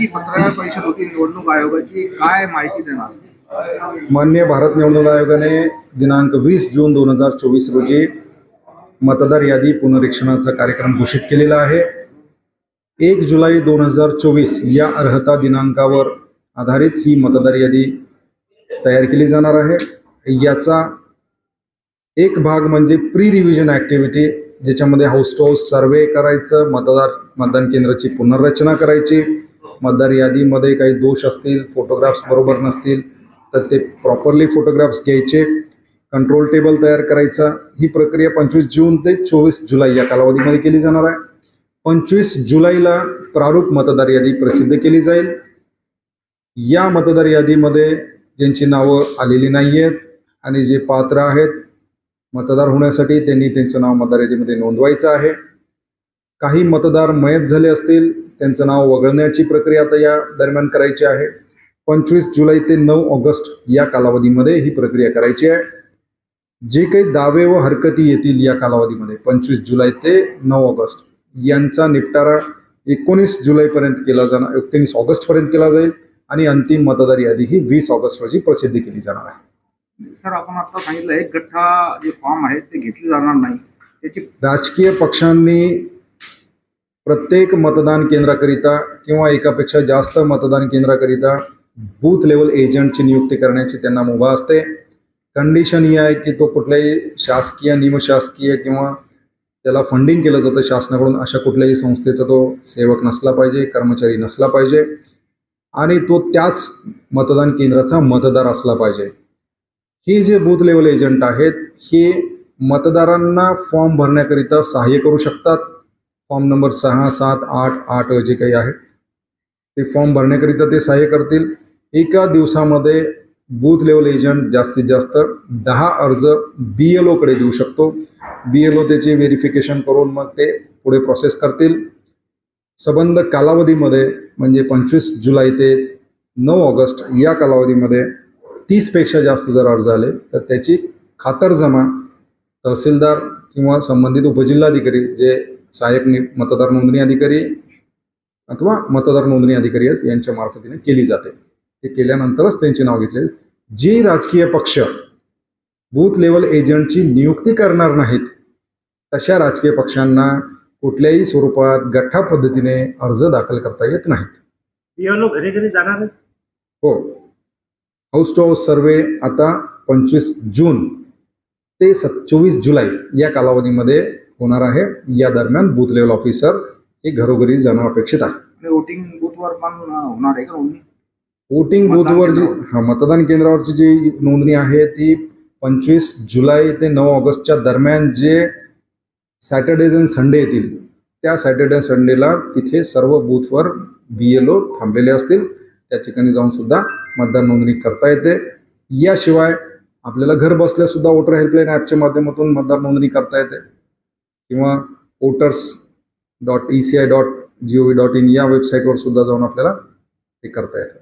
निवडणूक आयोगाची काय माहिती देणार? मान्य भारत निवडणूक आयोगाने दिनांक वीस जून दोन हजार चोवीस रोजी मतदार यादी पुनरीक्षणाचा कार्यक्रम घोषित केलेला आहे. एक जुलै दोन हजार चोवीस या अर्हता दिनांकावर आधारित ही मतदार यादी तयार केली जाणार आहे. याचा एक भाग म्हणजे प्री रिव्हिजन ॲक्टिव्हिटी ज्याच्यामध्ये हाऊस टू हाऊस सर्वे करायचं मतदार मतदान केंद्राची पुनर्रचना करायची मतदार यादीमध्ये काही दोष असतील फोटोग्राफ्स बरोबर नसतील तर ते प्रॉपरली फोटोग्राफ्स घ्यायचे कंट्रोल टेबल तयार करायचा. ही प्रक्रिया पंचवीस जून ते चोवीस जुलै या कालावधीमध्ये केली जाणार आहे. पंचवीस जुलैला प्रारूप मतदार यादी प्रसिद्ध केली जाईल. या मतदार यादीमध्ये ज्यांची नावं आलेली नाही आहेत आणि जे पात्र आहेत मतदार होण्यासाठी त्यांनी त्यांचं नाव मतदार यादीमध्ये नोंदवायचं आहे. काही मतदार मयत झाले असतील त्यांचं नाव वगळण्याची प्रक्रिया आता या दरम्यान करायची आहे. पंचवीस जुलै ते नऊ ऑगस्ट या कालावधीमध्ये ही प्रक्रिया करायची आहे. जे काही दावे व हरकती येतील या कालावधीमध्ये पंचवीस जुलै ते नऊ ऑगस्ट यांचा निपटारा एकोणीस जुलैपर्यंत केला जाणार एकोणीस ऑगस्टपर्यंत केला जाईल आणि अंतिम मतदार यादी ही वीस ऑगस्ट रोजी प्रसिद्ध केली जाणार आहे. सर आपण आता सांगितलं एक गठ्ठा जे फॉर्म आहेत ते घेतले जाणार नाही. त्याची राजकीय पक्षांनी प्रत्येक मतदान केंद्राकरिता किंवा एकापेक्षा जास्त मतदान केंद्राकरिता बूथ लेवल एजंटची नियुक्ती करण्याची त्यांना मुभा असते. कंडिशन ही आहे की तो कुठल्याही शासकीय निमशासकीय किंवा त्याला फंडिंग केलं जातं शासनाकडून अशा कुठल्याही संस्थेचा तो सेवक नसला पाहिजे कर्मचारी नसला पाहिजे आणि तो त्याच मतदान केंद्राचा मतदार असला पाहिजे. हे जे बूथ लेवल एजंट आहेत हे मतदारांना फॉर्म भरण्याकरिता सहाय्य करू शकतात. फॉर्म नंबर सहा सात आठ आठ जे काही आहेत ते फॉर्म भरण्याकरिता ते सहाय्य करतील. एका दिवसामध्ये बूथ लेवल एजंट जास्तीत जास्त दहा अर्ज बी एल ओकडे देऊ शकतो. बी एल ओ त्याचे व्हेरिफिकेशन करून मग ते पुढे प्रोसेस करतील. सबंध कालावधीमध्ये म्हणजे पंचवीस जुलै ते नऊ ऑगस्ट या कालावधीमध्ये तीसपेक्षा जास्त जर अर्ज आले तर त्याची खातरजमा तहसीलदार किंवा संबंधित उपजिल्हाधिकारी जे सहाय्यक मतदार नोंदणी अधिकारी अथवा मतदार नोंदणी अधिकारी आहेत यांच्या मार्फतीने केली जाते. ते केल्यानंतरच त्यांचे नाव घेतले. जे राजकीय पक्ष बूथ लेवल एजंटची नियुक्ती करणार नाहीत तशा राजकीय पक्षांना कुठल्याही स्वरूपात गठ्ठा पद्धतीने अर्ज दाखल करता येत नाहीत. पिओलो घरी घरी जाणार आहेत? हो. हाऊस टू हाऊस सर्वे आता पंचवीस जून ते सत चोवीस जुलै या कालावधीमध्ये होणार आहे. या दरम्यान बूथ लेवल ऑफिसर हे घरोघरी जाणं अपेक्षित आहे. वोटिंग बूथवर पण होणार आहे का वोटिंग मतदान बूथवर जी. हा मतदान केंद्रावरची जी नोंदणी आहे ती पंचवीस जुलै ते नऊ ऑगस्टच्या दरम्यान जे सॅटर्डेज अँड संडे येतील त्या सॅटर्डे अँड संडेला तिथे सर्व बूथवर बी एल ओ थांबलेले असतील. त्या ठिकाणी जाऊन सुद्धा मतदार नोंदणी करता येते. याशिवाय आपल्याला घर बसल्या सुद्धा वोटर हेल्पलाईन ॲपच्या माध्यमातून मतदार नोंदणी करता येते. किंवा voters dot E C I dot G O V dot in या वेबसाईटवर सुद्धा जाऊन आपल्याला ते करता येतं.